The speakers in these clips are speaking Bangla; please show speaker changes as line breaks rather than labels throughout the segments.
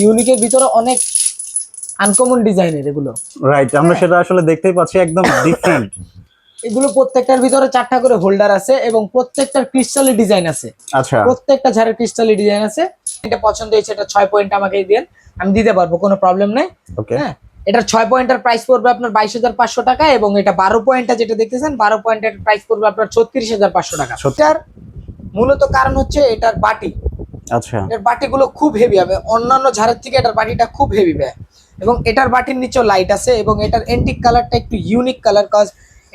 ইউনিকের ভিতরে অনেক আনকমন ডিজাইনের এগুলো।
রাইট আমরা সেটা আসলে দেখতেই পাচ্ছি একদম ডিফারেন্ট
এগুলো প্রত্যেকটার ভিতরে চারটা করে হোল্ডার আছে এবং প্রত্যেকটার ক্রিস্টালি ডিজাইন আছে।
আচ্ছা।
প্রত্যেকটা ঝাড়ের ক্রিস্টালি ডিজাইন আছে। এটা পছন্দ হয়েছে এটা ছয় পয়েন্ট আমাকে দেন আমি দিতে পারব কোনো প্রবলেম নেই।
ওকে
হ্যাঁ এটার ছয় পয়েন্টের প্রাইস পড়বে আপনার বাইশ হাজার পাঁচশো টাকা এবং এটা বারো পয়েন্টটা যেটা দেখতেছেন বারো পয়েন্টের প্রাইস পড়বে আপনার ছত্রিশ হাজার পাঁচশো টাকা।
সত্যি?
এটার মূলত কারণ হচ্ছে এটার বাটি।
আচ্ছা।
এটার বাটিগুলো খুব হেভি হবে। অন্যান্য ঝাড়ের থেকে এটার বাটিটা খুব হেভি ব্যয় এবং এটার বাটির নিচেও লাইট আছে এবং এটার এন্টিক কালারটা একটু ইউনিক কালার কজ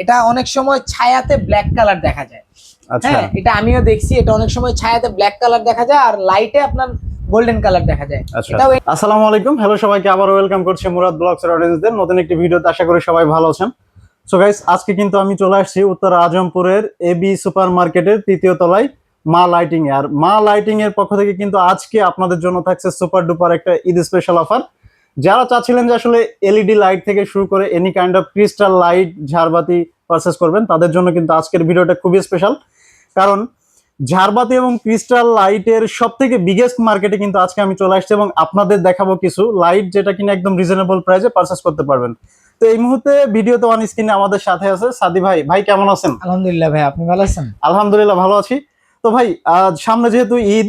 এটা অনেক সময় ছায়াতে ব্ল্যাক কালার দেখা যায়।
আচ্ছা।
হ্যাঁ এটা আমিও দেখছি এটা অনেক সময় ছায়াতে ব্ল্যাক কালার দেখা যায় আর লাইটে আপনার গোল্ডেন কালার দেখা যায়।
আচ্ছা।
এটাও
আসসালামু আলাইকুম। হ্যালো সবাইকে আবার ওয়েলকাম করছি মুরাদ ব্লগস এর অডিয়েন্সদের নতুন একটি ভিডিওতে আশা করি সবাই ভালো আছেন। সো গাইস আজকে কিন্তু আমি চলে আসছি উত্তর আজমপুরের এবি সুপার মার্কেটের তৃতীয় তলায়। মা লাইটিং এ। আর মা লাইটিং এর পক্ষ থেকে কিন্তু আজকে আপনাদের জন্য থাকছে সুপার ডুপার একটা ঈদ স্পেশাল অফার যারা চাচ্ছিলেন যে আসলে এলইডি লাইট থেকে শুরু করে any kind of crystal light ঝাড়বাতি purchase করবেন তাদের জন্য কিন্তু আজকের ভিডিওটা খুবই স্পেশাল কারণ ঝাড়বাতি এবং ক্রিস্টাল লাইটের সব থেকে বিগেস্ট মার্কেটে কিন্তু আজকে আমি চলে আসছি এবং আপনাদের দেখাবো কিছু লাইট যেটা কিনা একদম রিজনেবল প্রাইসে পারচেস করতে পারবেন। তো এই মুহূর্তে ভিডিওতে অন স্ক্রিনে আমাদের সাথে আছে সাদি ভাই। ভাই কেমন আছেন?
আলহামদুলিল্লাহ ভাই আপনি ভালো আছেন?
আলহামদুলিল্লাহ ভালো আছি। তো ভাই সামনে যেহেতু ঈদ,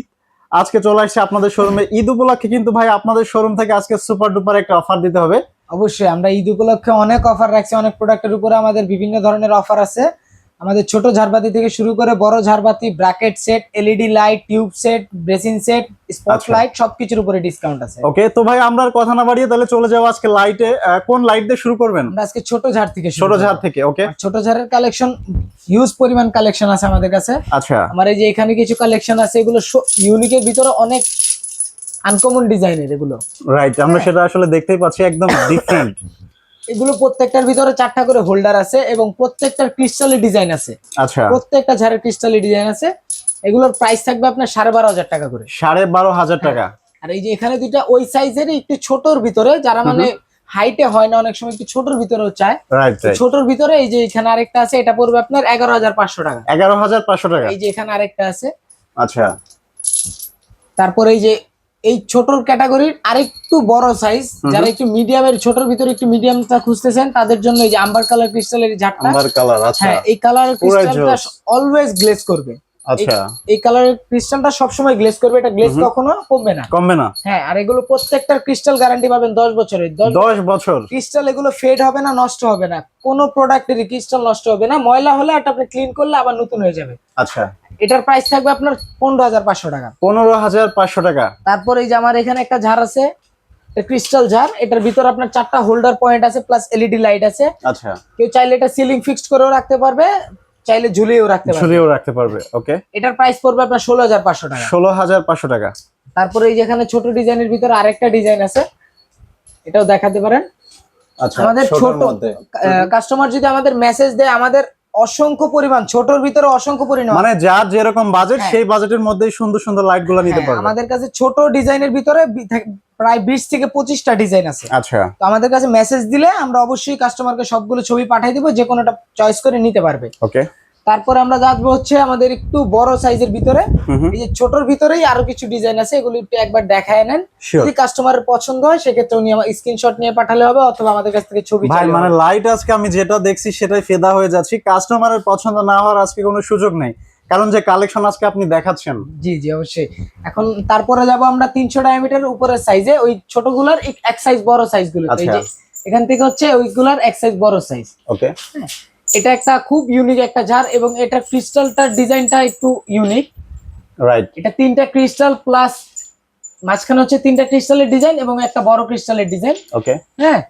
আজকে চলে আসছে আপনাদের শোরুমে। ঈদ উপলক্ষে কিন্তু ভাই আপনাদের শোরুম থেকে আজকে সুপার ডুপার একটা অফার দিতে হবে।
অবশ্যই, আমরা ঈদ উপলক্ষে অনেক অফার রাখছি, অনেক প্রোডাক্টের উপরে আমাদের বিভিন্ন ধরনের অফার আছে। আমাদের ছোট ঝাড়বাতি থেকে শুরু করে বড় ঝাড়বাতি bracket set LED light tube set bracing set spot. Light সবকিছুর উপরে ডিসকাউন্ট আছে।
ওকে তো ভাই আমরা আর কথা না বাড়িয়ে তাহলে চলে যাব আজকে লাইটে কোন লাইট দিয়ে শুরু করবেন?
আমরা আজকে ছোট ঝাড় থেকে
ছোট ঝাড় থেকে ওকে
ছোট ঝাড়ের কালেকশন হিউজ পরিমাণ কালেকশন আছে আমাদের কাছে।
আচ্ছা।
আমার এই যে এখানে কিছু কালেকশন আছে এগুলো ইউনিকের ভিতরে অনেক আনকমন ডিজাইনের এগুলো।
রাইট আমরা সেটা আসলে দেখতেই পাচ্ছি একদম ডিফারেন্ট
এগুলো প্রত্যেকটার ভিতরে চারটা করে হোল্ডার আছে এবং প্রত্যেকটার ক্রিস্টালি ডিজাইন আছে।
আচ্ছা।
প্রত্যেকটা ঝাড়ের ক্রিস্টালি ডিজাইন আছে। এগুলোর প্রাইস থাকবে আপনার সাড়ে বারো হাজার টাকা করে।
সাড়ে বারো হাজার টাকা।
আর এই যে এখানে দুইটা ওই সাইজের একটু ছোটর ভিতরে যারা মানে হাইটে হয় না অনেক সময় একটু ছোটর ভিতরেও চায়। ছোটর ভিতরে এই যে এখানে আরেকটা আছে এটা পড়বে আপনার এগারো হাজার পাঁচশো টাকা।
এগারো হাজার পাঁচশো টাকা।
এই যে এখানে আরেকটা আছে।
আচ্ছা।
তারপরে এই যে এই ছোটর ক্যাটাগরির আরেকটু বড় সাইজ যারা একটু মিডিয়ামের ছোটর ভিতরে একটু মিডিয়ামটা খুঁজতেছেন তাদের জন্য এই যে আম্বার কালার ক্রিস্টালের ঝাটটা
আম্বার কালার আচ্ছা।
হ্যাঁ এই
কালার
ক্রিস্টালটা অলওয়েজ গ্লেজ করবে।
আচ্ছা।
এই কালারের ক্রিস্টালটা সবসময় গ্লেজ করবে এটা গ্লেজ কখনো কমবে না।
কমবে না।
হ্যাঁ আর এগুলো প্রত্যেকটার ক্রিস্টাল গ্যারান্টি পাবেন দশ বছরের দশ
বছর।
ক্রিস্টাল এগুলো ফেড হবে না নষ্ট হবে না। কোনো প্রোডাক্টেরই ক্রিস্টাল নষ্ট হবে না। ময়লা হলে এটা আপনি ক্লিন করলে আবার নতুন হয়ে যাবে।
আচ্ছা।
এটার প্রাইস থাকবে আপনার পনেরো হাজার পাঁচশো টাকা।
পনেরো হাজার পাঁচশো টাকা।
তারপর এই যে আমার এখানে একটা ঝাড় আছে ক্রিস্টাল ঝাড়। এটার ভিতর আপনার চারটা হোল্ডার পয়েন্ট আছে প্লাস এলইডি লাইট আছে।
আচ্ছা।
কেউ চাইলে এটা সিলিং ফিক্সড করেও রাখতে পারবে। চাইলে ঝুলিয়েও রাখতে পারবে।
ঝুলিয়েও রাখতে পারবে ওকে
এটার প্রাইস পড়বে আপনার ষোলো হাজার পাঁচশো টাকা।
ষোলো হাজার পাঁচশো টাকা।
তারপরে এই যেখানে ছোট ডিজাইনের ভিতরে আরেকটা ডিজাইন আছে এটাও দেখাতে পারেন।
আচ্ছা
আমাদের ছোট কাস্টমার যদি আমাদের মেসেজ দেয় আমাদের অসংখ্য পরিমাণ ছোটর ভিতরে অসংখ্য পরিমাণ।
মানে যার যেরকম বাজেট
হ্যাঁ।
সেই বাজেটের মধ্যেই সুন্দর সুন্দর লাইটগুলো নিতে
হ্যাঁ,
পারবে।
আমাদের কাছে ছোট ডিজাইনের ভিতরে প্রায় বিশ থেকে পঁচিশটা ডিজাইন আছে।
আচ্ছা।
তো আমাদের কাছে মেসেজ দিলে আমরা অবশ্যই কাস্টমারকে সবগুলো ছবি পাঠিয়ে দিব যে কোনোটা চয়েস করে নিতে পারবে।
ওকে
তারপরে আমরা যাব হচ্ছে আমাদের একটু বড় সাইজের ভিতরে। এই যে ছোটর ভিতরেই আরও কিছু ডিজাইন আছে এগুলো একটু একবার দেখায় নেন। যদি কাস্টমারের পছন্দ হয় সেক্ষেত্রে উনি আমার স্ক্রিনশট নিয়ে পাঠালে হবে অথবা আমাদের কাছ থেকে ছবি
ভাই মানে লাইট আজকে আমি যেটা দেখছি সেটাই ফেদা হয়ে যাচ্ছি। কাস্টমারের পছন্দ না হওয়ার আজকে কোনো সুযোগ নেই। কারণ যে কালেকশন আজকে আপনি দেখাচ্ছেন।
জি জি অবশ্যই। এখন তারপরে যাব আমরা তিনশো ডায়ামিটার উপরের সাইজে ওই ছোটগুলার এক- এক সাইজ বড় সাইজগুলো
আচ্ছা।
এখান থেকে হচ্ছে ওইগুলার এক সাইজ বড় সাইজ
ওকে
এটা একটা খুব ইউনিক একটা ঝাড় এবং এটা ক্রিস্টালটার ডিজাইনটা একটু ইউনিক
রাইট
এটা তিনটা ক্রিস্টাল প্লাস মাঝখানে হচ্ছে তিনটা ক্রিস্টালের ডিজাইন এবং একটা বড় ক্রিস্টালের ডিজাইন
ওকে
হ্যাঁ?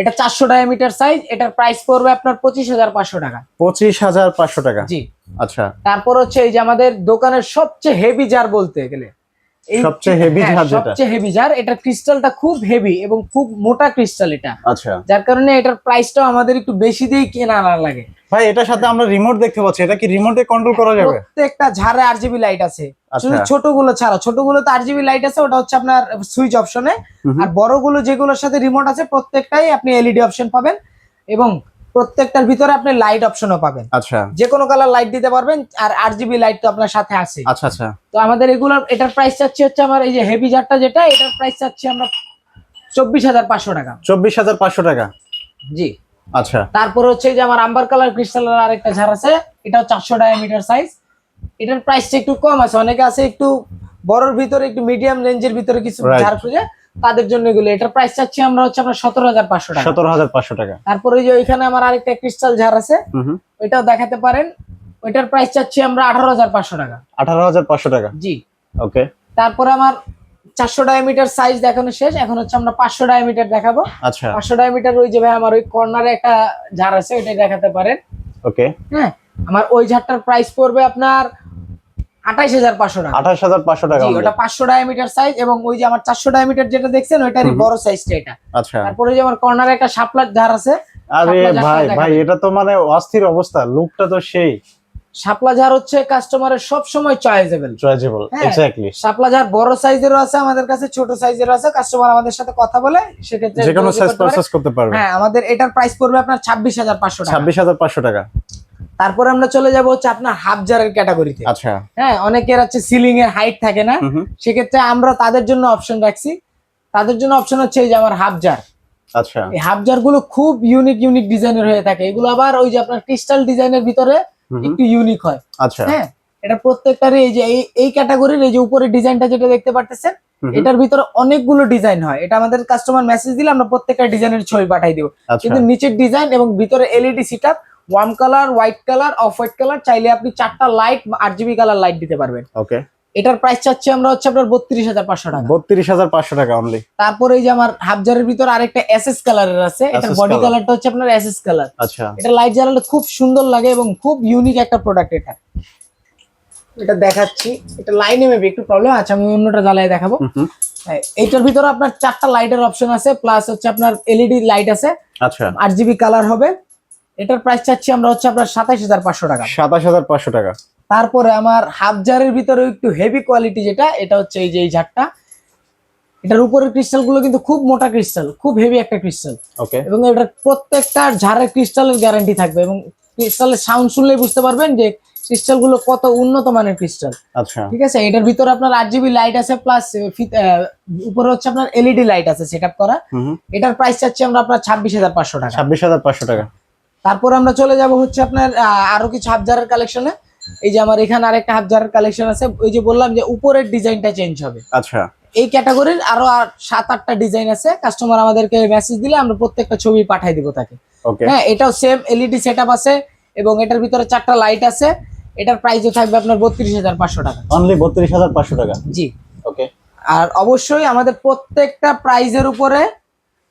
এটা চারশো ডায়ামিটার সাইজ এটার প্রাইস পড়বে আপনার পঁচিশ হাজার পাঁচশো টাকা।
পঁচিশ হাজার পাঁচশো টাকা।
জি।
আচ্ছা।
তারপর হচ্ছে এই যে আমাদের দোকানের সবচেয়ে হেভি জার বলতে গেলে
সবচেয়ে heavy
হ্যাঁ,
যেটা?
সবচেয়ে হেভি জার এটা ক্রিস্টালটা খুব হেভি এবং খুব মোটা ক্রিস্টাল এটা।
আচ্ছা।
যার কারণে এটার প্রাইসটাও আমাদের একটু বেশি দিয়েই কেনা লাগে।
ভাই এটার সাথে আমরা রিমোট দেখতে পাচ্ছি। এটা কি রিমোটে কন্ট্রোল করা যাবে?
প্রত্যেকটা ঝাড়ে আরজিবি লাইট আছে।
আচ্ছা।
শুধু ছোটগুলো ছাড়া ছোটগুলো তো আরজিবি লাইট আছে ওটা হচ্ছে আপনার সুইচ অপশনে। আর বড়গুলো যেগুলোর সাথে রিমোট আছে প্রত্যেকটাই আপনি এলইডি অপশন পাবেন। এবং প্রত্যেকটার ভিতরে আপনি লাইট অপশনও পাবেন।
আচ্ছা।
যে কোনো কালার লাইট দিতে পারবেন আর আর জিবি লাইট তো আপনার সাথে আছে।
আচ্ছা আচ্ছা।
তো আমাদের এগুলোর এটার প্রাইস চাচ্ছি হচ্ছে আমার এই যে হেভি জারটা যেটা এটার প্রাইস চাচ্ছি আমরা চব্বিশ হাজার পাঁচশো টাকা।
চব্বিশ হাজার পাঁচশো টাকা?
জি।
আচ্ছা।
তারপরে হচ্ছে যে আমার আম্বার কালার ক্রিস্টালের আরেকটা ঝাড় আছে এটাও চারশো ডায়ামিটার সাইজ এটার প্রাইসটা একটু কম আছে অনেকে আছে একটু বড়র ভিতরে একটু মিডিয়াম রেঞ্জের ভিতরে কিছু ঝাড় খুঁজে। তাদের জন্য এগুলো। এটার প্রাইস চাচ্ছি আমরা হচ্ছে আপনার সতেরো হাজার পাঁচশো টাকা।
সতেরো হাজার পাঁচশো টাকা।
তারপরে ওই যে ওইখানে আমার আরেকটা ক্রিস্টাল ঝাড় আছে ওইটাও দেখাতে পারেন। ওইটার প্রাইস চাচ্ছি আমরা আঠারো হাজার পাঁচশো টাকা।
আঠারো হাজার পাঁচশো টাকা?
জি।
ওকে
তারপরে আমার চারশো ডায়ামিটার সাইজ দেখানো শেষ। এখন হচ্ছে আমরা পাঁচশো ডায়ামিটার দেখাবো।
আচ্ছা।
পাঁচশো ডায়ামিটার ওই যে ভাই আমার ওই কর্নারে একটা ঝাড় আছে ওইটাই দেখাতে পারেন।
ওকে
হ্যাঁ। আমার ওই ঝাড়টার প্রাইস পড়বে আপনার আঠাইশ হাজার পাঁচশো টাকা।
আঠাশ হাজার পাঁচশো টাকা
জি
only।
ওটা পাঁচশো ডায়ামিটার সাইজ এবং ওই যে আমার চারশো ডায়ামিটার যেটা দেখছেন ওইটারই
হুম।
বড় সাইজটা এটা।
আচ্ছা।
তারপরে যে আমার কর্নারে একটা শাপলার ঝাড় আছে
আরে ভাই ভাই এটা তো মানে অস্থির অবস্থা লুকটা তো সেই।
হচ্ছে কাস্টমারের সব সময় চয়েসেবল
চয়েজেবল
হ্যাঁ।
এক্স্যাক্টলি
বড় সাইজেরও আছে আমাদের কাছে ছোট সাইজেরও আছে কাস্টমার আমাদের সাথে কথা বলে সেক্ষেত্রে
যে কোনো সাইজ প্রসেস করতে পারবে।
হ্যাঁ আমাদের এটার প্রাইস পড়বে আপনার টাকা।
ছাব্বিশ হাজার পাঁচশো টাকা।
তারপরে আমরা চলে যাব হচ্ছে আপনার হাফ জারের ক্যাটাগরিতে
আচ্ছা।
হ্যাঁ অনেকের হচ্ছে সিলিং এর হাইট থাকে না। সেক্ষেত্রে আমরা তাদের জন্য অপশন রাখছি। তাদের জন্য অপশন হচ্ছে এই যে আমার হাফ জার
আচ্ছা।
এই হাফ জারগুলো খুব ইউনিক ইউনিক ডিজাইনের হয়ে থাকে। এগুলো আবার ওই যে আপনার ক্রিস্টাল ডিজাইনের ভিতরে একটু ইউনিক হয়।
আচ্ছা।
হ্যাঁ এটা প্রত্যেকটারই এই যে এই ক্যাটাগরির এই যে উপরে ডিজাইনটা যেটা দেখতে পারতেছেন এটার ভিতরে অনেকগুলো ডিজাইন হয়। এটা আমাদের কাস্টমার মেসেজ দিলে আমরা প্রত্যেকটা ডিজাইনের ছবি পাঠাই দিব।
আচ্ছা।
কিন্তু নিচের ডিজাইন এবং ভিতরে LED setup warm colour white colour off white colour চাইলে আপনি চারটা লাইট আট জিবি কালার লাইট দিতে পারবেন।
ওকে
এটার প্রাইস চাচ্ছি আমরা হচ্ছে আপনার বত্রিশ হাজার পাঁচশো টাকা।
বত্রিশ হাজার পাঁচশো টাকা অনলি
তারপরে এই যে আমার হাফজারের ভিতরে আরেকটা এসএস কালারের আছে এটার বডি কালারটা হচ্ছে আপনার এসএস কালার
আচ্ছা।
এটা লাইট জ্বালালে খুব সুন্দর লাগে এবং খুব ইউনিক একটা প্রোডাক্ট এটা। এটা দেখাচ্ছি। এটা লাইনে মেবি একটু প্রবলেম আছে আমি অন্যটা জ্বালায় দেখাবো। হ্যাঁ, এইটার ভিতরে আপনার চারটা লাইটের অপশন আছে প্লাস হচ্ছে আপনার এলইডি লাইট আছে।
আচ্ছা।
আট জিবি কালার হবে। এটার প্রাইস চাচ্ছি আমরা হচ্ছে আপনার সাতাইশ হাজার পাঁচশো টাকা।
সাতাশ হাজার পাঁচশো টাকা।
তারপরে আমার হাফ জারের ভিতরে একটু হেভি কোয়ালিটি যেটা এটা হচ্ছে এই যে এই ঝাড়টা। এটার উপরের ক্রিস্টালগুলো কিন্তু খুব মোটা ক্রিস্টাল খুব হেভি একটা ক্রিস্টাল
ওকে
এবং এটার প্রত্যেকটা ঝাড়ের ক্রিস্টালের গ্যারান্টি থাকবে এবং ক্রিস্টালের সাউন্ড শুনলেই বুঝতে পারবেন যে ক্রিস্টালগুলো কত উন্নত মানের ক্রিস্টাল
আচ্ছা।
ঠিক আছে? এটার ভিতরে আপনার আট জিবি লাইট আছে প্লাস উপরে হচ্ছে আপনার এলইডি লাইট আছে সেট করা। এটার প্রাইস চাচ্ছি আমরা আপনার ছাব্বিশ হাজার পাঁচশো টাকা।
ছাব্বিশ হাজার পাঁচশো টাকা।
তারপর আমরা চলে যাব হচ্ছে আপনার আরও কিছু হাফজারের কালেকশনে এই যে আমার এখানে আরেকটা হাফজারের কালেকশন আছে। ওই যে বললাম যে উপরের ডিজাইনটা চেঞ্জ হবে।
আচ্ছা।
এই ক্যাটাগরির আরও সাত আটটা ডিজাইন আছে। কাস্টমার আমাদেরকে মেসেজ দিলে আমরা প্রত্যেকটা ছবি পাঠাই দিব তাকে। হ্যাঁ এটাও সেম এলইডি সেট আছে এবং এটার ভিতরে চারটা লাইট আছে। এটার প্রাইসও থাকবে আপনার বত্রিশ হাজার পাঁচশো টাকা।
অনলি বত্রিশ হাজার পাঁচশো টাকা?
জি।
ওকে
আর অবশ্যই আমাদের প্রত্যেকটা প্রাইজের উপরে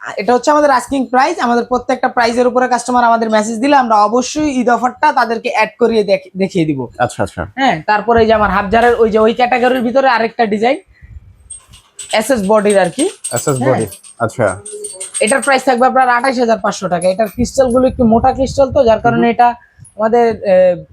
এটা হচ্ছে আমাদের আস্কিং প্রাইস আমাদের প্রত্যেকটা প্রাইজের উপরে কাস্টমার আমাদের মেসেজ দিলে আমরা অবশ্যই ঈদ অফারটা তাদেরকে অ্যাড করিয়ে দেখ- দেখিয়ে দিব।
আচ্ছা আচ্ছা।
হ্যাঁ তারপরে এই যে আমার হাফজারের ওই যে ওই ক্যাটাগরির ভিতরে আরেকটা ডিজাইন এসএস বডির আর কি।
এসএস
হ্যাঁ।
বডি আচ্ছা।
এটার প্রাইস থাকবে আপনার আঠাইশ হাজার পাঁচশো টাকা। এটার ক্রিস্টালগুলো একটু মোটা ক্রিস্টাল তো যার কারণে এটা আমাদের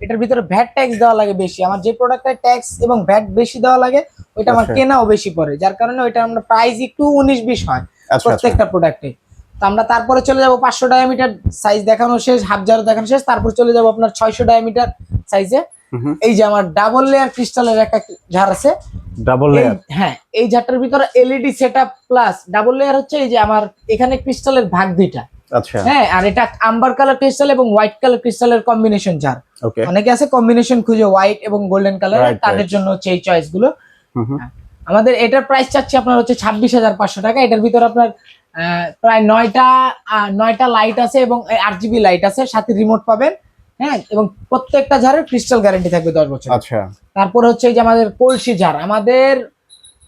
এটার ভিতরে ভ্যাট ট্যাক্স দেওয়া লাগে বেশি। আমার যে প্রোডাক্টের ট্যাক্স এবং ভ্যাট বেশি দেওয়া লাগে ওইটা আমার
আচ্ছা।
কেনাও বেশি পড়ে। যার কারণে ওইটা আমরা প্রাইস একটু উনিশ বিশ হয়। প্রত্যেকটা প্রোডাক্টে তো আমরা তারপরে চলে যাব পাঁচশো ডায়ামিটার সাইজ দেখানো শেষ হাফ জারও দেখানো শেষ তারপর চলে যাব আপনার ছয়শো ডায়ামিটার সাইজে এই যে আমার ডাবল লেয়ার ক্রিস্টালের একটা ঝাড় আছে।
ডাবল লেয়ার
হ্যাঁ এই ঝাড়টার ভিতরে LED set up plus double layer হচ্ছে এই যে আমার এখানে ক্রিস্টালের ভাগ দুইটা।
আচ্ছা।
হ্যাঁ আর এটা আম্বার কালার ক্রিস্টাল এবং হোয়াইট কালার ক্রিস্টালের কম্বিনেশন ঝাড় অনেকে আছে কম্বিনেশন খুঁজে হোয়াইট এবং গোল্ডেন কালার তাদের জন্য হচ্ছে এই
চয়েসগুলো।
আমাদের এটার প্রাইস চাচ্ছি আপনার হচ্ছে ছাব্বিশ হাজার পাঁচশো টাকা। এটার ভিতরে আপনার প্রায় নয়টা নয়টা লাইট আছে এবং আট জিবি লাইট আছে সাথে রিমোট পাবেন হ্যাঁ? এবং প্রত্যেকটা ঝাড়ের ক্রিস্টাল গ্যারান্টি থাকবে দশ বছর
আচ্ছা।
তারপর হচ্ছে এই যে আমাদের কলসি ঝাড়। আমাদের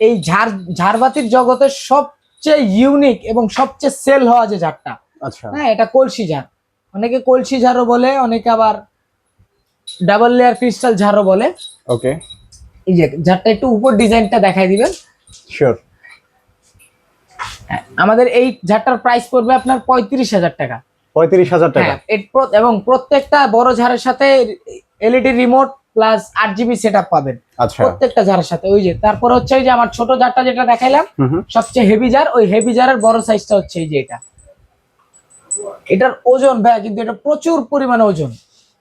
এই ঝাড় ঝাড়বাতির জগতের সবচেয়ে ইউনিক এবং সবচেয়ে সেল হওয়া যে ঝাড়টা
আচ্ছা।
হ্যাঁ এটা কলসি ঝাড়। অনেকে কলসি ঝাড়ও বলে অনেকে আবার ডাবল লেয়ার ক্রিস্টাল ঝাড়ও বলে।
ওকে
এই যে ঝাড়টা একটু উপর ডিজাইনটা দেখাই দিবেন।
শিওর
হ্যাঁ, আমাদের এই ঝাড়টার প্রাইস পড়বে আপনার পঁয়ত্রিশ হাজার টাকা।
পঁয়ত্রিশ হাজার টাকা।
হ্যাঁ এবং প্রত্যেকটা বড় ঝাড়ের সাথে এলইডি রিমোট প্লাস আট জিবি সেট পাবেন।
আচ্ছা।
প্রত্যেকটা ঝাড়ের সাথে ওই যে তারপর হচ্ছে ওই যে আমার ছোট ঝাড়টা যেটা দেখাইলাম সবচেয়ে হেভি জার ওই হেভি জারের বড় সাইজটা হচ্ছে এই যে এটা। এটার ওজন ভাইয়া কিন্তু এটা প্রচুর পরিমাণে ওজন।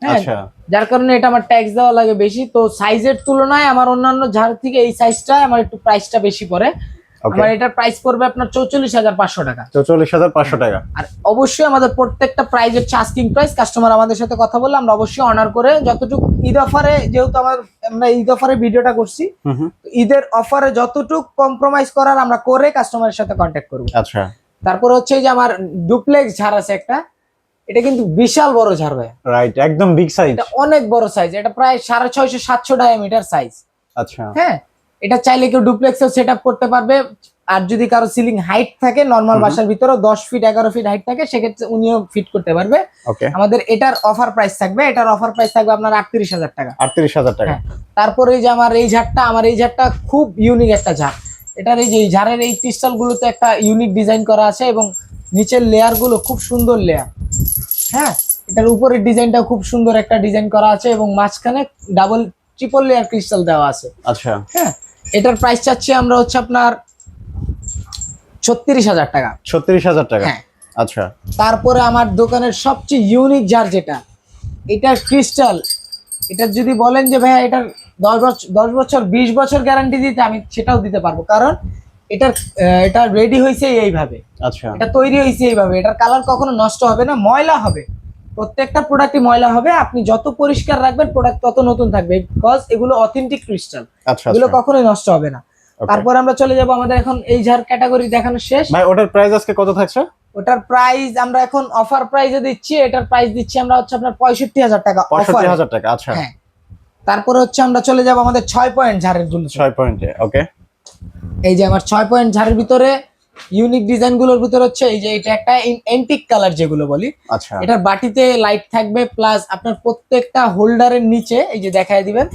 আচ্ছা।
যার কারণে এটা আমার ট্যাক্স দেওয়া লাগে বেশি। তো সাইজের তুলনায় আমার অন্যান্য ঝাড় থেকে এই সাইজটা আমার একটু প্রাইসটা বেশি পড়ে। আমার এটার প্রাইস পড়বে আপনার চৌচল্লিশ হাজার পাঁচশো টাকা।
চৌচল্লিশ হাজার পাঁচশো টাকা।
আর অবশ্যই আমাদের প্রত্যেকটা প্রাইস হচ্ছে আস্কিং প্রাইস কাস্টমার আমাদের সাথে কথা বললে আমরা অবশ্যই অনার করে যতটুকু ঈদ অফারে যেহেতু আমার আমরা ঈদ অফারে ভিডিওটা করছি
হুম হুম।
ঈদের অফারে যতটুকু কম্প্রোমাইজ করার আমরা করে কাস্টমারের সাথে কন্ট্যাক্ট করব।
আচ্ছা।
তারপর হচ্ছে এই যে আমার ডুপ্লেক্স ঝাড় আছে একটা। এটা কিন্তু বিশাল বড় ঝাড় ভাই
রাইট একদম বিগ সাইজ
এটা অনেক বড় সাইজ এটা প্রায় সাড়ে ছয়শো সাতশো ডায়ামিটার সাইজ
আচ্ছা।
হ্যাঁ এটা চাইলে কেউ ডুপ্লেক্সও সেট আপ করতে পারবে। আর যদি কারও সিলিং হাইট থাকে নর্মাল। বাসার ভিতরেও দশ ফিট এগারো ফিট হাইট থাকে সেক্ষেত্রে উনিও ফিট করতে পারবে।
ওকে
আমাদের এটার অফার প্রাইস থাকবে। এটার অফার প্রাইস থাকবে আপনার আটত্রিশ হাজার টাকা।
আটত্রিশ হাজার টাকা।
হ্যাঁ। তারপরে এই যে আমার এই ঝাড়টা আমার এই ঝাড়টা খুব ইউনিক একটা ঝাড়। এটার এই যে ঝাড়ের এই ক্রিস্টাল গুলোতে একটা ইউনিক ডিজাইন করা আছে এবং নিচের লেয়ারগুলো খুব সুন্দর লেয়ার হ্যাঁ এটার উপরের ডিজাইনটা খুব সুন্দর একটা ডিজাইন করা আছে এবং মাঝখানে ডাবল ট্রিপল লেয়ার ক্রিস্টাল দেওয়া আছে।
আচ্ছা।
হ্যাঁ এটার প্রাইস চাচ্ছি আমরা হচ্ছে আপনার ছত্রিশ হাজার টাকা।
ছত্রিশ হাজার টাকা?
হ্যাঁ।
আচ্ছা।
তারপরে আমার দোকানের সবচেয়ে ইউনিক জার যেটা এটার ক্রিস্টাল এটা যদি বলেন যে ভাইয়া এটার দশ বছর দশ বছর বিশ বছর গ্যারান্টি দিতে আমি সেটাও দিতে পারব। কারণ এটার এটা রেডি হয়েছে এইভাবে।
আচ্ছা।
এটা তৈরি হয়েছে এইভাবে। এটার কালার কখনো নষ্ট হবে না ময়লা হবে। প্রত্যেকটা প্রোডাক্টই ময়লা হবে আপনি যত পরিষ্কার রাখবেন প্রোডাক্ট তত নতুন থাকবে বিকজ এগুলো অথেন্টিক ক্রিস্টাল
আচ্ছা
এগুলো
আচ্ছা
কখনোই নষ্ট হবে না। তারপর আমরা চলে যাব আমাদের এখন এই ঝাড় ক্যাটাগরি দেখানো শেষ।
ভাই ওটার প্রাইস আজকে কত থাকছে?
ওটার প্রাইস আমরা এখন অফার প্রাইসে দিচ্ছি এটার প্রাইস দিচ্ছি আমরা হচ্ছে আপনার পঁয়ষট্টি হাজার টাকা
পঁয়ষট্টি হাজার টাকা আচ্ছা।
হ্যাঁ। তারপরে হচ্ছে আমরা চলে যাব আমাদের ছয় পয়েন্ট ঝাড়েরগুলো।
ছয় পয়েন্টে ওকে
এই যে আমার ছয় পয়েন্ট ঝাড়ের ভিতরে ইউনিক ডিজাইনগুলোর ভিতরে হচ্ছে এই যে এটা একটা এন্টিক কালার যেগুলো বলি।
আচ্ছা।
এটার বাটিতে লাইট থাকবে প্লাস আপনার প্রত্যেকটা হোল্ডারের নিচে এই যে দেখায় দিবেন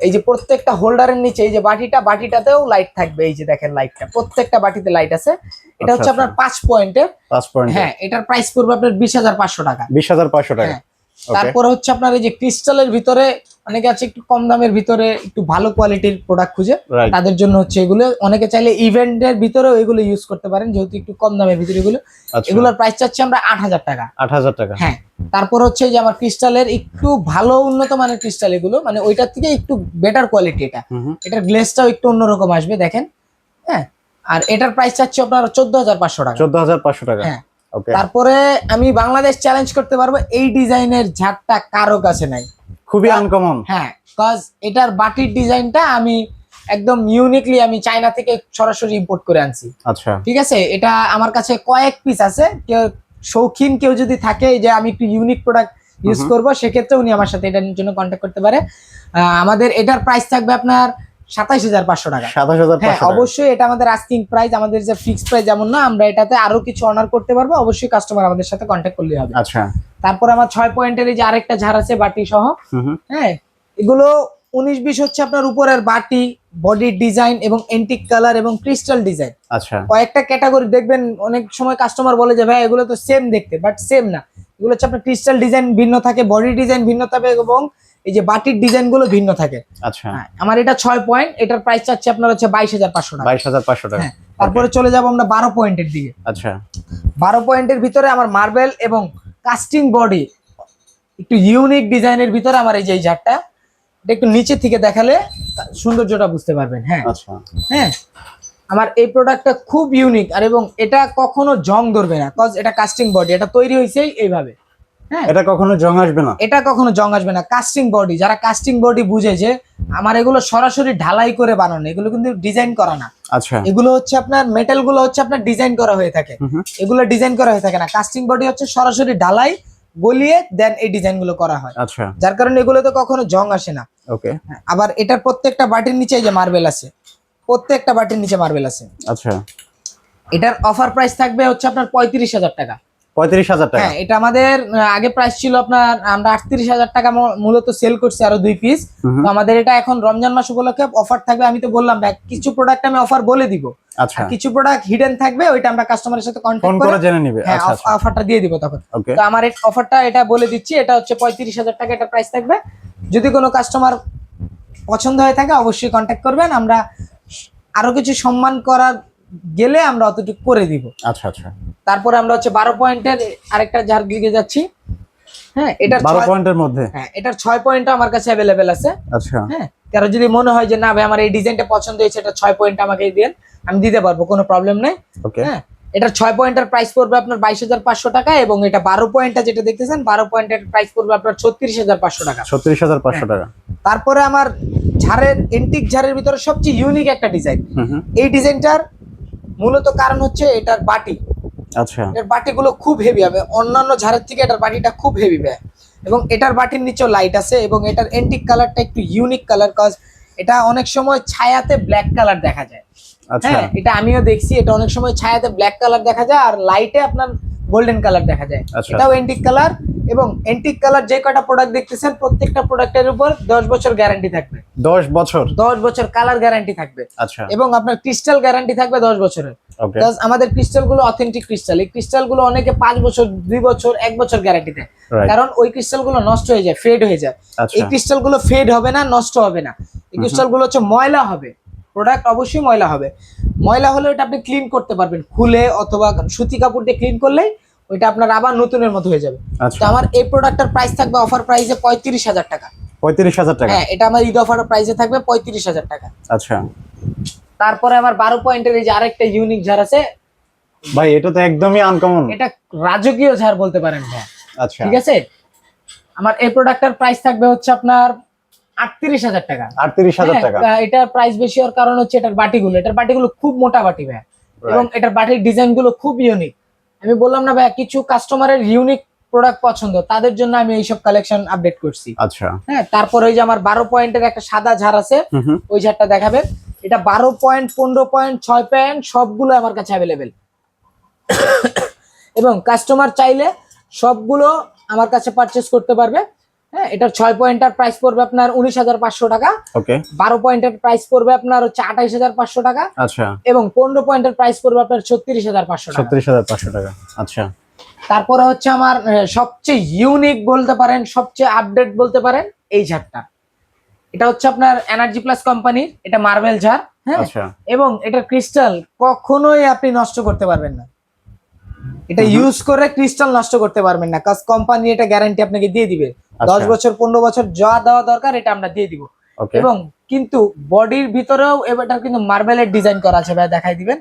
এই যে প্রত্যেকটা হোল্ডারের নিচে এই যে বাটিটা বাটিটাতেও লাইট থাকবে এই যে দেখেন লাইটটা প্রত্যেকটা বাটিতে লাইট আছে। এটা হচ্ছে
আচ্ছা,
আপনার পাঁচ পয়েন্টের।
পাঁচ পয়েন্ট
হ্যাঁ এটার প্রাইস পড়বে আপনার বিশ হাজার পাঁচশো টাকা।
বিশ হাজার পাঁচশো টাকা।
হ্যাঁ। তারপরে হচ্ছে আপনার এই যে ক্রিস্টালের ভিতরে অনেকে আছে একটু কম দামের ভিতরে একটু ভালো কোয়ালিটির প্রোডাক্ট খুঁজে। তাদের জন্য হচ্ছে এগুলো। অনেকে চাইলে ইভেন্টের ভিতরেও এগুলো ইউজ করতে পারেন যেহেতু একটু কম দামের ভিতরে এগুলো।
আচ্ছা।
এগুলোর প্রাইস চাচ্ছি আমরা আট হাজার টাকা।
আট হাজার টাকা।
হ্যাঁ। তারপর হচ্ছে এই যে আমার ক্রিস্টালের একটু ভালো উন্নত মানের ক্রিস্টাল এগুলো মানে ওইটার থেকে একটু বেটার কোয়ালিটি এটা। এটার গ্লেসটাও একটু অন্যরকম আসবে দেখেন। হ্যাঁ। আর এটার প্রাইস চাচ্ছি আপনার চোদ্দ হাজার পাঁচশো টাকা।
চোদ্দ হাজার পাঁচশো টাকা।
হ্যাঁ। তারপরে আমি বাংলাদেশ চ্যালেঞ্জ করতে পারব এই ডিজাইনের ঝাড়টা কারও কাছে নাই।
খুবই আনকমন
হ্যাঁ কজ এটার বাটির ডিজাইনটা আমি একদম ইউনিকলি আমি চায়না থেকে সরাসরি ইম্পোর্ট করে আনছি।
আচ্ছা।
ঠিক আছে? এটা আমার কাছে কয়েক পিস আছে। কেউ শৌখিন কেউ যদি থাকে যে আমি একটু ইউনিক প্রোডাক্ট ইউজ করব সেক্ষেত্রে উনি আমার সাথে এটার জন্য কন্ট্যাক্ট করতে পারে। আমাদের এটার প্রাইস থাকবে আপনার সাতাইশ হাজার পাঁচশো টাকা।
সাতাশ হাজার
হ্যাঁ অবশ্যই এটা আমাদের আস্কিং প্রাইস আমাদের যে ফিক্স প্রাইস যেমন না আমরা এটাতে আরও কিছু অনার করতে পারব। অবশ্যই কাস্টমার আমাদের সাথে কন্ট্যাক্ট করলে হবে।
আচ্ছা।
তারপর আমার ছয় পয়েন্টের যে আরেকটা ঝাড় আছে বাটি সহ। হ্যাঁ এগুলো উনিশ বিশ হচ্ছে আপনার উপরের বাটি বডির ডিজাইন এবং এন্টিক কালার এবং ক্রিস্টাল ডিজাইন
আচ্ছা।
কয়েকটা ক্যাটাগরি দেখবেন অনেক সময় কাস্টমার বলে যে ভাই এগুলো তো সেম দেখতে। বাট সেম না। এগুলো হচ্ছে আপনার ক্রিস্টাল ডিজাইন ভিন্ন থাকে বডি ডিজাইন ভিন্ন থাকে এবং এই যে বাটির ডিজাইনগুলো ভিন্ন থাকে।
আচ্ছা।
হ্যাঁ, আমার এটা ছয় পয়েন্ট এটার প্রাইস চাচ্ছি আপনার হচ্ছে বাইশ হাজার পাঁচশো টাকা।
বাইশ হাজার পাঁচশো টাকা।
হ্যাঁ তারপরে চলে যাব আমরা বারো পয়েন্টের দিকে।
আচ্ছা।
বারো পয়েন্টের ভিতরে আমার মার্বেল এবং কাস্টিং বডি একটু ইউনিক ডিজাইনের ভিতরে আমার এই যে এই ঝাড়টা এটা একটু নিচে থেকে দেখালে সৌন্দর্যটা বুঝতে পারবেন হ্যাঁ।
আচ্ছা।
হ্যাঁ। আমার এই প্রোডাক্টটা খুব ইউনিক আর এবং এটা কখনো জং ধরবে না কজ এটা কাস্টিং বডি এটা তৈরি হয়েছে এইভাবে। হ্যাঁ?
এটা কখনো জং আসবে না।
এটা কখনো জং আসবে না কাস্টিং বডি যারা কাস্টিং বডি বুঝে যে আমার এগুলো সরাসরি ঢালাই করে বানানো এগুলো কিন্তু ডিজাইন করা না।
আচ্ছা।
এগুলো হচ্ছে আপনার মেটালগুলো হচ্ছে আপনার ডিজাইন করা হয়ে থাকে। এগুলো ডিজাইন করা হয়ে থাকে না। কাস্টিং বডি হচ্ছে সরাসরি ঢালাই গলিয়ে দেন এই ডিজাইনগুলো করা হয়।
আচ্ছা।
যার কারণে এগুলোতে কখনো জং আসে না।
ওকে
হ্যাঁ, আবার এটার প্রত্যেকটা বাটির নিচে যে মার্বেল আছে। প্রত্যেকটা বাটির নিচে মার্বেল আছে।
আচ্ছা।
এটার অফার প্রাইস থাকবে হচ্ছে আপনার পঁয়ত্রিশ হাজার টাকা।
পঁয়ত্রিশ হাজার টাকা?
হ্যাঁ এটা আমাদের আগে প্রাইস ছিল আপনার আমরা আটত্রিশ হাজার টাকা মূলত সেল করছি আরও দুই পিস তো আমাদের এটা এখন রমজান মাস উপলক্ষে অফার থাকবে আমি তো বললাম ভাই, কিছু প্রোডাক্ট আমি অফার বলে দিব।
আচ্ছা।
কিছু প্রোডাক্ট হিডেন থাকবে ওইটা আমরা কাস্টমারের সাথে কন্ট্যাক্ট
করে জেনে নিবে।
হ্যাঁ
আচ্ছা আচ্ছা।
অফারটা দিয়ে দিব তখন। তো আমার অফারটা এটা বলে দিচ্ছি এটা হচ্ছে পঁয়ত্রিশ হাজার টাকা এটা প্রাইস থাকবে। যদি কোনো কাস্টমার পছন্দ হয়ে থাকে অবশ্যই কন্ট্যাক্ট করবেন। আমরা আরও কিছু সম্মান করার গেলে আমরা অতটুকু করে দিব।
আচ্ছা আচ্ছা।
তারপরে আমরা হচ্ছে বারো পয়েন্টের আরেকটা ঝাড় দিকে যাচ্ছি। হ্যাঁ এটা
বারো পয়েন্টের মধ্যে?
হ্যাঁ এটার ছয় পয়েন্ট আমার কাছে অ্যাভেলেবেল আছে।
আচ্ছা।
হ্যাঁ কারও যদি মনে হয় যে না ভাই আমার এই ডিজাইনটা পছন্দ হয়েছে এটা ছয় পয়েন্ট আমাকে দেন আমি দিতে পারব কোনো প্রবলেম নেই।
ওকে
হ্যাঁ এটার ছয় পয়েন্টের প্রাইস পড়বে আপনার বাইশ হাজার পাঁচশো টাকা এবং এটা বারো পয়েন্টটা যেটা দেখতেছেন বারো পয়েন্টের প্রাইস পড়বে আপনার ছত্রিশ হাজার পাঁচশো টাকা।
ছত্রিশ হাজার পাঁচশো
হ্যাঁ।
টাকা।
তারপরে আমার ঝাড়ের এন্টিক ঝাড়ের ভিতরে সবচেয়ে ইউনিক একটা ডিজাইন এই ডিজাইনটার মূলত কারণ হচ্ছে এটার বাটি।
আচ্ছা।
এটার বাটিগুলো খুব হেভি হবে। অন্যান্য ঝাড়ের থেকে এটার বাটিটা খুব হেভি ব্যয় এবং এটার বাটির নিচেও লাইট আছে এবং এটার এন্টিক কালারটা একটু ইউনিক কালার কজ এটা অনেক সময় ছায়াতে ব্ল্যাক কালার দেখা যায়।
আচ্ছা।
হ্যাঁ এটা আমিও দেখছি এটা অনেক সময় ছায়াতে ব্ল্যাক কালার দেখা যায় আর লাইটে আপনার গোল্ডেন কালার দেখা যায়।
আচ্ছা।
এটাও এন্টিক কালার এবং এন্টিক কালার যে কয়টা প্রোডাক্ট দেখতেছেন প্রত্যেকটা প্রোডাক্টের উপর দশ বছর গ্যারান্টি থাকবে।
দশ বছর?
দশ বছর কালার গ্যারান্টি থাকবে।
আচ্ছা।
এবং আপনার ক্রিস্টাল গ্যারান্টি থাকবে দশ বছরের। আমাদের ক্রিস্টালগুলো অথেন্টিক ক্রিস্টাল এই ক্রিস্টালগুলো অনেকে পাঁচ বছর দুই বছর এক বছর গ্যারান্টি দেয়। কারণ ওই ক্রিস্টালগুলো নষ্ট হয়ে যায় ফেড হয়ে যায়।
আচ্ছা।
এই ক্রিস্টালগুলো ফেড হবে না নষ্ট হবে না। এই ক্রিস্টালগুলো হচ্ছে ময়লা হবে। প্রোডাক্ট অবশ্যই ময়লা হবে। ময়লা হলে ওটা আপনি ক্লিন করতে পারবেন। খুলে অথবা সুতি কাপড় দিয়ে ক্লিন করলেই ওইটা আপনার আবার নতুনের মতো হয়ে যাবে।
আচ্ছা।
তো আমার এই প্রোডাক্টের প্রাইস থাকবে অফার প্রাইসে পঁয়ত্রিশ হাজার টাকা।
পঁয়ত্রিশ হাজার টাকা?
হ্যাঁ এটা আমার ঈদ অফার প্রাইসে থাকবে পঁয়ত্রিশ হাজার টাকা।
আচ্ছা।
তারপরে আমার বারো পয়েন্টের এই যে আরেকটা ইউনিক ঝাড় আছে
ভাই এটা তো একদমই আনকমন
এটা রাজকীয় ঝাড় বলতে পারেন ভাই।
আচ্ছা।
ঠিক আছে? আমার এই প্রোডাক্টের প্রাইস থাকবে হচ্ছে আপনার আটত্রিশ হাজার টাকা।
আটত্রিশ হাজার টাকা।
হ্যাঁ, এটার প্রাইস বেশি হওয়ার কারণ হচ্ছে এটার বাটিগুলো। এটার বাটিগুলো খুব মোটা বাটি ভাই এবং এটার বাটির ডিজাইনগুলো খুব ইউনিক আমি বললাম না ভাই কিছু কাস্টমারের ইউনিক প্রোডাক্ট পছন্দ তাদের জন্য আমি এইসব কালেকশন আপডেট করছি।
আচ্ছা।
হ্যাঁ তারপর ওই যে আমার বারো পয়েন্টের একটা সাদা ঝাড় আছে ওই ঝাড়টা দেখাবেন। এটা বারো পয়েন্ট পনেরো পয়েন্ট ছয় পয়েন্ট সবগুলো আমার কাছে অ্যাভেলেবেল এবং কাস্টমার চাইলে সবগুলো আমার কাছে পারচেস করতে পারবে। হ্যাঁ এটার ছয় পয়েন্টার প্রাইস পড়বে আপনার উনিশ হাজার পাঁচশো টাকা। বারো পয়েন্টের প্রাইস পড়বে আপনার হচ্ছে আঠাইশ হাজার পাঁচশো টাকা।
আচ্ছা।
এবং পনেরো পয়েন্টের প্রাইস পড়বে আপনার ছত্রিশ হাজার পাঁচশো
ছত্রিশ হাজার পাঁচশো টাকা। আচ্ছা।
তারপরে হচ্ছে আমার সবচেয়ে ইউনিক বলতে পারেন সবচেয়ে আপডেট বলতে পারেন এই ঝাড়টা। এটা হচ্ছে আপনার এনার্জি প্লাস কোম্পানির এটা মার্বেল ঝাড় হ্যাঁ?
আচ্ছা।
এবং এটা ক্রিস্টাল কখনোই আপনি নষ্ট করতে পারবেন না। এটা। ইউজ করে ক্রিস্টাল নষ্ট করতে পারবেন না কাজ কোম্পানি এটা গ্যারান্টি আপনাকে দিয়ে দিবে। দশ
আচ্ছা
বছর পনেরো বছর যা দেওয়া দরকার এটা আমরা দিয়ে দিব। এবং কিন্তু বডির ভিতরেও এবারটা কিন্তু মার্বেলের ডিজাইন করা আছে ভাই দেখাই দিবেন।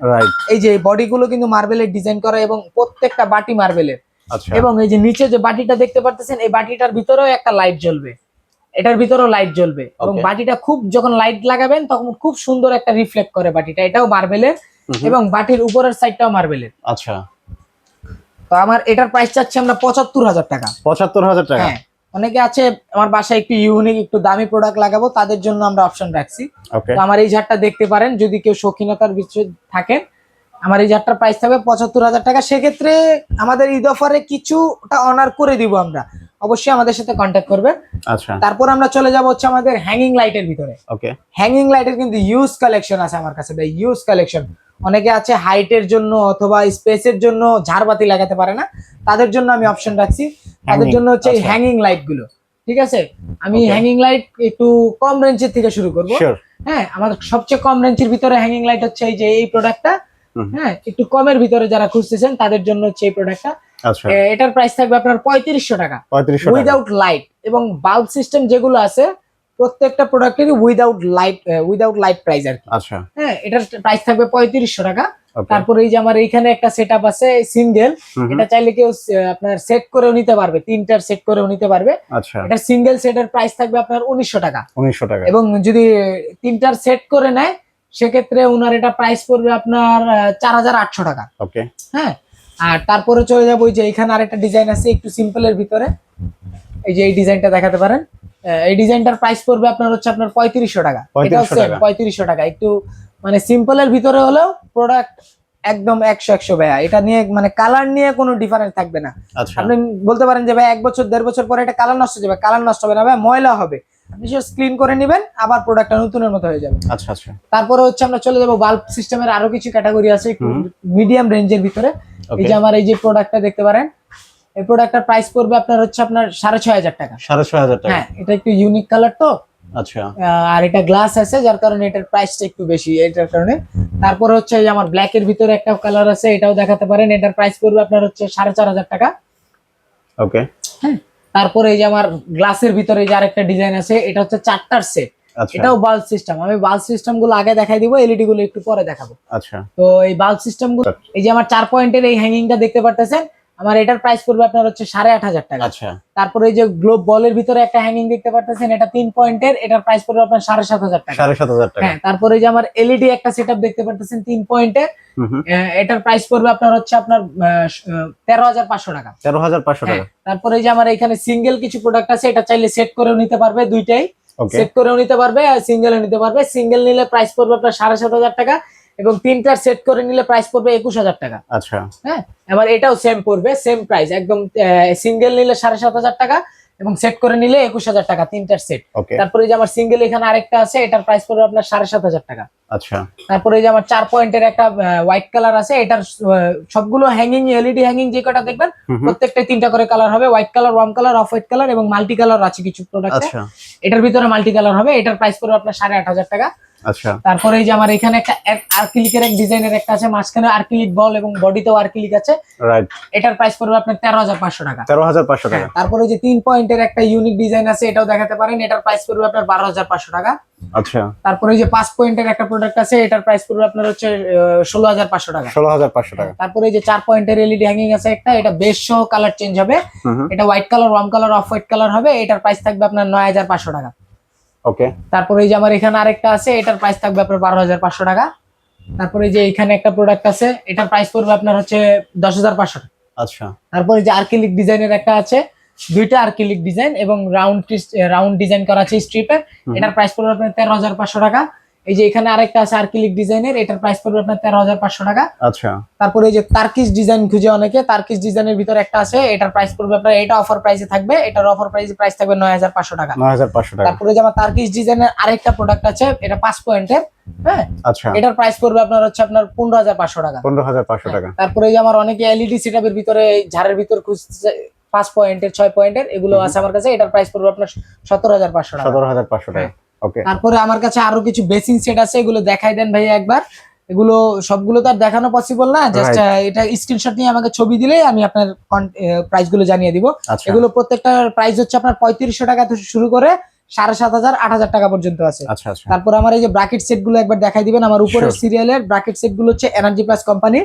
এই যে বডি গুলো কিন্তু মার্বেলের ডিজাইন করা এবং প্রত্যেকটা বাটি মার্বেলের
আচ্ছা।
এবং এই যে নিচে যে বাটিটা দেখতে পারতেছেন এই বাটিটার ভিতরেও একটা লাইট জ্বলবে। এটার ভিতরেও লাইট জ্বলবে। এবং বাটিটা খুব যখন লাইট লাগাবেন তখন খুব সুন্দর একটা রিফ্লেক্ট করে বাটিটা। এটাও মার্বেলের। এবং বাটির উপরের সাইডটাও মার্বেলের
আচ্ছা।
তো আমার এটার প্রাইস চাচ্ছি আমরা পঁচাত্তর হাজার টাকা।
পঁচাত্তর হাজার টাকা।
হ্যাঁ। অনেকে আছে আমার বাসায় একটু ইউনিক একটু দামি প্রোডাক্ট লাগাবো তাদের জন্য আমরা অপশন রাখছি। তো আমার এই ঝাড়টা দেখতে পারেন যদি কেউ শৌখিনতার বিষয় থাকেন আমার এই ঝাড়টার প্রাইস থাকবে পঁচাত্তর হাজার টাকা। সেক্ষেত্রে আমাদের ঈদ অফারে কিছুটা অনার করে দিব আমরা। অবশ্যই আমাদের সাথে কন্ট্যাক্ট করবে।
আচ্ছা।
তারপর আমরা চলে যাব হচ্ছে আমাদের হ্যাঙ্গিং লাইটের ভিতরে।
ওকে
হ্যাঙ্গিং লাইটের কিন্তু ইউজ কালেকশন আছে আমার কাছে ইউজ কালেকশন অনেকে আছে হাইটের জন্য অথবা স্পেসের জন্য ঝাড়বাতি লাগাতে পারে না। তাদের জন্য আমি অপশন রাখছি। তাদের জন্য হচ্ছে
আচ্ছা।
হ্যাঙ্গিং লাইটগুলো। ঠিক আছে? আমি হ্যাঙ্গিং লাইট একটু কম রেঞ্জের থেকে শুরু করব। হ্যাঁ আমাদের সবচেয়ে কম রেঞ্জের ভিতরে হ্যাঙ্গিং লাইট হচ্ছে এই যে এই প্রোডাক্টটা। হ্যাঁ একটু কমের ভিতরে যারা খুঁজতেছেন তাদের জন্য হচ্ছে এই প্রোডাক্টটা
আচ্ছা।
এটার প্রাইস থাকবে আপনার পঁয়ত্রিশশো টাকা। উইদাউট লাইট এবং বাল্ব সিস্টেম যেগুলো আছে প্রত্যেকটা প্রোডাক্টেরই without light without light price আর কি।
আচ্ছা।
হ্যাঁ এটার প্রাইস থাকবে পঁয়ত্রিশশো টাকা। তারপরে এই যে আমার এইখানে একটা সেট আছে সিঙ্গেল। এটা চাইলে কেউ আপনার সেট করেও নিতে পারবে তিনটার সেট করেও নিতে পারবে।
আচ্ছা।
এটা সিঙ্গেল সেটের প্রাইস থাকবে আপনার উনিশশো টাকা।
উনিশশো টাকা।
এবং যদি তিনটার সেট করে নেয় সেক্ষেত্রে ওনার এটা প্রাইস পড়বে আপনার চার হাজার আটশো টাকা।
ওকে
হ্যাঁ আর তারপরে চলে যাব ওই যে এখানে আরেকটা ডিজাইন আছে একটু সিম্পলের ভিতরে। এই যে এই ডিজাইনটা দেখাতে পারেন এই ডিজাইনটার প্রাইস পড়বে আপনার হচ্ছে আপনার পঁয়ত্রিশশো টাকা।
3500 টাকা।
পঁয়ত্রিশশো টাকা। একটু মানে সিম্পলের ভিতরে হলেও প্রোডাক্ট একদম একশো একশো ভাইয়া এটা নিয়ে মানে কালার নিয়ে কোনো ডিফারেন্স থাকবে না।
আচ্ছা।
আপনি বলতে পারেন যে ভাই এক বছর দেড় বছর পরে এটা কালার নষ্ট যাবে কালার নষ্ট হবে না ভাই ময়লা হবে। আপনি জাস্ট ক্লিন করে নেবেন আবার প্রোডাক্টটা নতুনের মতো হয়ে যাবে।
আচ্ছা আচ্ছা।
তারপরে হচ্ছে আমরা চলে যাব বাল্ব সিস্টেমের আরও কিছু ক্যাটাগরি আছে মিডিয়াম রেঞ্জের ভিতরে। এই যে আমার এই যে প্রোডাক্টটা দেখতে পারেন এই প্রোডাক্টটার প্রাইস পড়বে আপনার হচ্ছে আপনার সাড়ে ছয় হাজার টাকা।
সাড়ে ছয় হাজার টাকা।
হ্যাঁ এটা একটু ইউনিক কালার তো।
আচ্ছা।
আর এটা গ্লাস আছে যার কারণে এটার প্রাইসটা একটু বেশি এটার কারণে। তারপরে হচ্ছে এই যে আমার ব্ল্যাক এর ভিতরে একটা কালার আছে এটাও দেখাতে পারেন। এটার প্রাইস পড়বে আপনার হচ্ছে সাড়ে চার হাজার টাকা।
ওকে হ্যাঁ
তারপরে এই যে আমার গ্লাসের ভিতরে যে আরেকটা ডিজাইন আছে এটা হচ্ছে চারটার সেট
আচ্ছা।
এটাও বাল্ব সিস্টেম আমি বাল্ব সিস্টেমগুলো আগে দেখাই দিব এলইডি গুলো একটু পরে দেখাবো।
আচ্ছা।
তো এই বাল্ব সিস্টেমগুলো এই যে আমার চার পয়েন্টের এই হ্যাঙ্গিংটা দেখতে পারতেছেন আমার এটার প্রাইস পড়বে আপনার হচ্ছে সাড়ে আট হাজার টাকা।
আচ্ছা।
তারপরে এই যে গ্লোব বলের ভিতরে একটা হ্যাঙ্গিং দেখতে পারতেছেন এটা তিন পয়েন্টের এটার প্রাইস পড়বে আপনার সাড়ে সাত হাজার টাকা।
সাড়ে সাত হাজার টাকা।
হ্যাঁ তারপরে যে আমার এলইডি একটা সেটআপ দেখতে পারতেছেন তিন পয়েন্টের এটার প্রাইস পড়বে আপনার হচ্ছে আপনার তেরো হাজার পাঁচশো টাকা।
তেরো হাজার পাঁচশো
হ্যাঁ,
টাকা।
তারপরে যে আমার এখানে সিঙ্গেল কিছু প্রোডাক্ট আছে এটা চাইলে সেট করেও নিতে পারবে দুইটাই। সেট করেও নিতে পারবে আর সিঙ্গেলও নিতে পারবে। সিঙ্গেল নিলে প্রাইস পড়বে আপনার সাড়ে সাত হাজার টাকা। এবং তিনটার সেট করে নিলে প্রাইস পড়বে একুশ হাজার টাকা।
আচ্ছা।
হ্যাঁ? এবার এটাও সেম পড়বে সেম প্রাইস একদম সিঙ্গেল নিলে সাড়ে সাত হাজার টাকা এবং সেট করে নিলে একুশ হাজার টাকা তিনটার সেট তারপরে যে আমার সিঙ্গেল এখানে আরেকটা আছে এটার প্রাইস পড়বে আপনার সাড়ে সাত হাজার টাকা।
আচ্ছা।
তারপরে যে আমার চার পয়েন্টের একটা হোয়াইট কালার আছে এটার সবগুলো হ্যাঙ্গিং এলইডি হ্যাঙ্গিং যে কটা দেখবেন
হুম,
তিনটা করে কালার হবে white colour warm colour off white colour এবং মাল্টি কালার আছে কিছু প্রোডাক্ট
আচ্ছা।
এটার ভিতরে মাল্টি কালার হবে এটার প্রাইস পড়বে আপনার সাড়ে আট হাজার টাকা।
আচ্ছা।
তারপরে এই যে আমার এখানে একটা আর্কিলিকের এক ডিজাইনের একটা আছে মাঝখানে আর্কিলিক বল এবং বডিতেও আর্কিলিক আছে।
রাইট
এটার প্রাইস পড়বে আপনার তেরো হাজার পাঁচশো টাকা।
তেরো হাজার পাঁচশো টাকা।
হ্যাঁ, তারপরে যে তিন পয়েন্টের একটা ইউনিক ডিজাইন আছে এটাও দেখাতে পারেন এটার প্রাইস পড়বে আপনার বারো হাজার পাঁচশো টাকা।
আচ্ছা।
তারপরে যে পাঁচ পয়েন্টের একটা প্রোডাক্ট আছে এটার প্রাইস পড়বে আপনার হচ্ছে ষোলো হাজার পাঁচশো টাকা।
ষোলো হাজার পাঁচশো টাকা।
তারপরে এই যে চার পয়েন্টের এলইডি হ্যাঙ্গিং আছে একটা এটা বেশ সহ কালার চেঞ্জ হবে। এটা white colour warm colour off white colour হবে। এটার প্রাইস থাকবে আপনার নয় হাজার পাঁচশো টাকা।
ওকে
তারপরে এই যে আমার এখানে আরেকটা আছে এটার প্রাইস থাকবে আপনার বারো হাজার পাঁচশো টাকা। তারপরে এই যে এখানে একটা প্রোডাক্ট আছে এটার প্রাইস পড়বে আপনার হচ্ছে দশ হাজার পাঁচশো টাকা।
আচ্ছা।
তারপরে যে আর্কিলিক ডিজাইনের একটা আছে দুইটা আর্কিলিক ডিজাইন এবং রাউন্ড রাউন্ড ডিজাইন করা আছে স্ট্রিপের এটার প্রাইস পড়বে আপনার তেরো হাজার পাঁচশো টাকা। এই যে এখানে আরেকটা আছে আর্কিলিক ডিজাইনের এটার প্রাইস পড়বে আপনার তেরো হাজার পাঁচশো টাকা।
আচ্ছা।
তারপরে এই যে তার্কিস ডিজাইন খুঁজে অনেকে তার্কিস ডিজাইনের ভিতরে একটা আছে এটার প্রাইস পড়বে আপনার এটা অফার প্রাইসে থাকবে এটার অফার প্রাইসে প্রাইস থাকবে নয় হাজার পাঁচশো টাকা।
নয় হাজার পাঁচশো টাকা।
তারপরে যে আমার তার্কিস ডিজাইনের আরেকটা প্রোডাক্ট আছে এটা পাঁচ পয়েন্টের হ্যাঁ?
আচ্ছা।
এটার প্রাইস পড়বে আপনার হচ্ছে আপনার পনেরো হাজার পাঁচশো টাকা।
পনেরো হাজার পাঁচশো টাকা।
তারপরে এই যে আমার অনেকে এলইডি সেটআপের ভিতরে এই ঝাড়ের ভিতর খুঁজছে পাঁচ পয়েন্টের ছয় পয়েন্টের এগুলো আছে আমার কাছে এটার প্রাইস পড়বে আপনার সতেরো হাজার পাঁচশো টাকা।
সতেরো হাজার পাঁচশো টাকা। ওকে
তারপরে আমার কাছে আরও কিছু বেসিং সেট আছে এগুলো দেখাই দেন ভাই একবার। এগুলো সবগুলো তো আর দেখানো পসিবল না জাস্ট এটা স্ক্রিনশট নিয়ে আমাকে ছবি দিলেই আমি আপনার প্রাইসগুলো জানিয়ে দিব।
আচ্ছা।
এগুলো প্রত্যেকটার প্রাইস হচ্ছে আপনার পঁয়ত্রিশশো টাকা থেকে শুরু করে সাড়ে সাত হাজার আট হাজার টাকা পর্যন্ত আছে।
আচ্ছা আচ্ছা।
তারপর আমার এই যে ব্রাকেট সেটগুলো একবার দেখাই দিবেন আমার উপরের সিরিয়ালের ব্রাকেট সেটগুলো হচ্ছে এনার্জি প্লাস কোম্পানি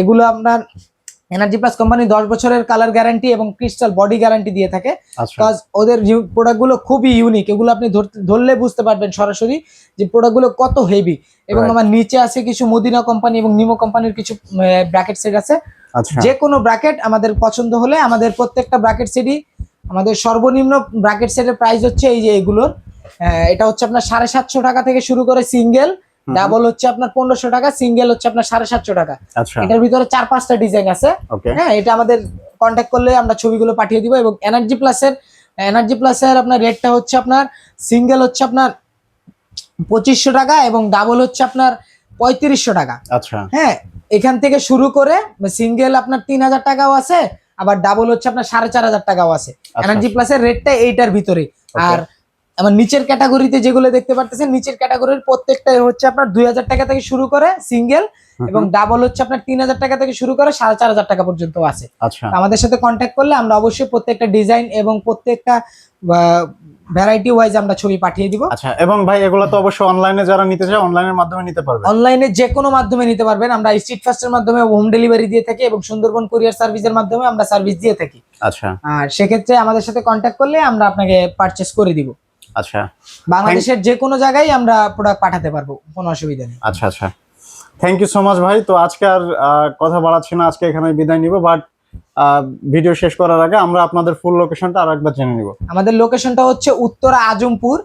এগুলো আপনার এনার্জি প্লাস কোম্পানি দশ বছরের কালার গ্যারান্টি এবং ক্রিস্টাল বডি গ্যারান্টি দিয়ে থাকে। কাজ ওদের প্রোডাক্টগুলো খুবই ইউনিক এগুলো আপনি ধরলে বুঝতে পারবেন সরাসরি যে প্রোডাক্টগুলো কত হেভি এবং আমার নিচে আছে কিছু মদিনা কোম্পানি এবং নিমো কোম্পানির কিছু ব্র্যাকেট সেট আছে। যে কোনো ব্র্যাকেট আমাদের পছন্দ হলে আমাদের প্রত্যেকটা ব্র্যাকেট সেটই আমাদের সর্বনিম্ন ব্র্যাকেট সেটের প্রাইস হচ্ছে এই যে এগুলোর। এটা হচ্ছে আপনার সাড়ে সাতশো টাকা থেকে শুরু করে সিঙ্গেল। ডাবল হচ্ছে আপনার পনেরোশো টাকা সিঙ্গেল হচ্ছে আপনার সাড়ে সাতশো টাকা।
আচ্ছা।
এটার ভিতরে চার পাঁচটা ডিজাইন আছে। হ্যাঁ এটা আমাদের কন্ট্যাক্ট করলে আমরা ছবিগুলো পাঠিয়ে দিব এবং এনার্জি প্লাসের এনার্জি প্লাসের আপনার রেটটা হচ্ছে আপনার সিঙ্গেল হচ্ছে আপনার পঁচিশশো টাকা এবং ডাবল হচ্ছে আপনার পঁয়ত্রিশশো টাকা।
আচ্ছা।
হ্যাঁ এখান থেকে শুরু করে সিঙ্গেল আপনার তিন হাজার টাকাও আছে আবার ডাবল হচ্ছে আপনার সাড়ে চার হাজার টাকাও আছে। এনার্জি প্লাসের রেটটা এইটার ভিতরে। আর আমার নিচের ক্যাটাগরিতে যেগুলো দেখতে পারতেছেন নিচের ক্যাটাগরির প্রত্যেকটাই হচ্ছে আপনার দুই হাজার টাকা থেকে শুরু করে সিঙ্গেল এবং ডাবল হচ্ছে আপনার তিন হাজার টাকা থেকে শুরু করে সাড়ে চার হাজার টাকা পর্যন্ত আছে।
আচ্ছা।
আমাদের সাথে কন্ট্যাক্ট করলে আমরা অবশ্যই প্রত্যেকটা ডিজাইন এবং প্রত্যেকটা ভ্যারাইটি ওয়াইজ আমরা ছবি পাঠিয়ে দিব।
আচ্ছা এবং ভাই এগুলো তো অবশ্যই অনলাইনে যারা নিতে চায় অনলাইনের মাধ্যমে নিতে পারবে।
অনলাইনে যে কোনো মাধ্যমে নিতে পারবেন। আমরা স্ট্রিট ফাস্টের মাধ্যমে হোম ডেলিভারি দিয়ে থাকি এবং সুন্দরবন কুরিয়ার সার্ভিসের মাধ্যমে আমরা সার্ভিস দিয়ে থাকি।
আচ্ছা।
আর সেক্ষেত্রে আমাদের সাথে কন্ট্যাক্ট করলে আমরা আপনাকে পারচেস করে দিব।
আচ্ছা।
বাংলাদেশের যে কোনো জায়গায় আমরা প্রোডাক্ট পাঠাতে পারব কোনো অসুবিধা নেই।
আচ্ছা আচ্ছা। থ্যাংক ইউ সো মাচ ভাই। তো আজকে আর কথা বাড়াচ্ছি না আজকে এখানে বিদায় নিব বাট ভিডিও শেষ করার আগে আমরা আপনাদের ফুল লোকেশনটা আর একবার জেনে নিব।
আমাদের লোকেশনটা হচ্ছে Uttara Azampur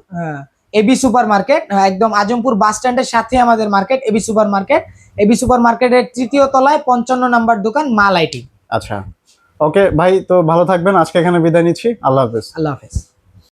AB super market একদম আজমপুর বাস স্ট্যান্ডের সাথে আমাদের market AB super market AB super মার্কেটের তৃতীয় তলায় পঞ্চান্ন নাম্বার দোকান মাল আইটি।
আচ্ছা। ওকে ভাই তো ভালো থাকবেন আজকে এখানে বিদায় নিচ্ছি। আল্লাহ হাফেজ।
আল্লাহ হাফেজ।